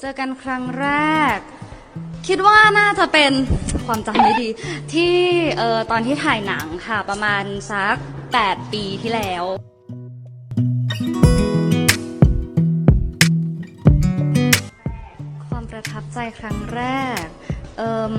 เจอกันครั้งแรก คิดว่าน่าจะเป็นความจำไม่ดี ที่เออตอนที่ถ่ายหนังค่ะ ประมาณสัก 8 ปีที่แล้ว ความประทับใจครั้งแรก เอ่ม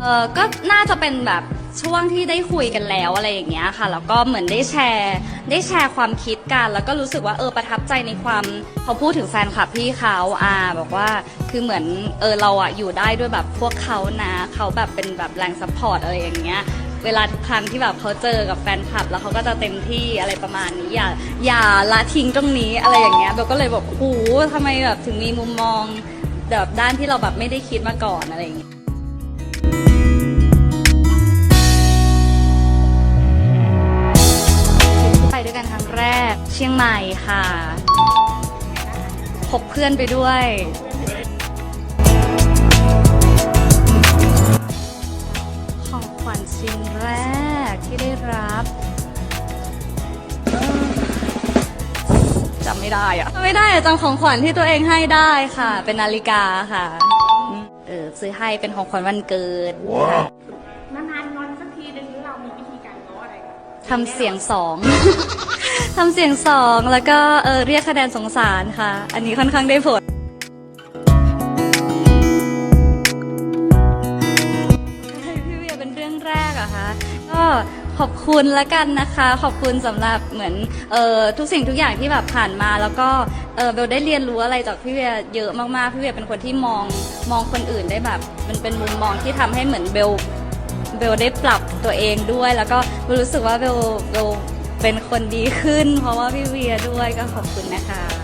เออก็น่าจะเป็นแบบ ช่วงที่ได้คุยกันแล้วอะไรอย่างเงี้ยค่ะแล้วก็เหมือนได้แชร์ได้แชร์ความคิดกัน แล้วก็รู้สึกว่าเออประทับใจในความเขาพูดถึงแฟนคลับพี่เขาอ่าบอกว่าคือเหมือนเออเราอะอยู่ได้ด้วยแบบพวกเขานะเขาแบบเป็นแบบแรงซัพพอร์ตอะไรอย่างเงี้ยเวลาทุกครั้งที่แบบเขาเจอกับแฟนคลับ แล้วเขาก็จะเต็มที่อะไรประมาณนี้อย่าอย่าละทิ้งตรงนี้อะไรอย่างเงี้ยเบลก็เลยบอกโอ้โหทำไมแบบถึงมีมุมมองแบบด้านที่เราแบบไม่ได้คิดมาก่อนอะไรอย่างเงี้ย เชียงใหม่ค่ะพบเพื่อนไปด้วย ของขวัญชิ้นแรกที่ได้รับเอ่อจำไม่ได้อะจำไม่ได้อะจำของขวัญที่ตัวเองให้ได้ค่ะ เป็นนาฬิกาค่ะอืมเออซื้อให้เป็นของขวัญวันเกิด ทำเสียงสอง ทำเสียงสองแล้วก็เออเรียกคะแนนสงสารค่ะ อันนี้ค่อนข้างได้ผล พี่เวียเป็นเรื่องแรกอะคะก็ขอบคุณละกันนะคะ ขอบคุณสำหรับเหมือนเอ่อทุกสิ่งทุกอย่างที่แบบผ่านมา แล้วก็เออเบลได้เรียนรู้อะไรจากพี่เวียเยอะมากๆพี่เวียเป็นคนที่มองมองคนอื่นได้แบบ มันเป็นมุมมองที่ทำให้เหมือนเบล เบลได้ปรับตัวเองด้วย แล้วก็รู้สึกว่าเบลเบลเป็นคนดีขึ้น เพราะว่าพี่เวียด้วยก็ขอบคุณนะคะ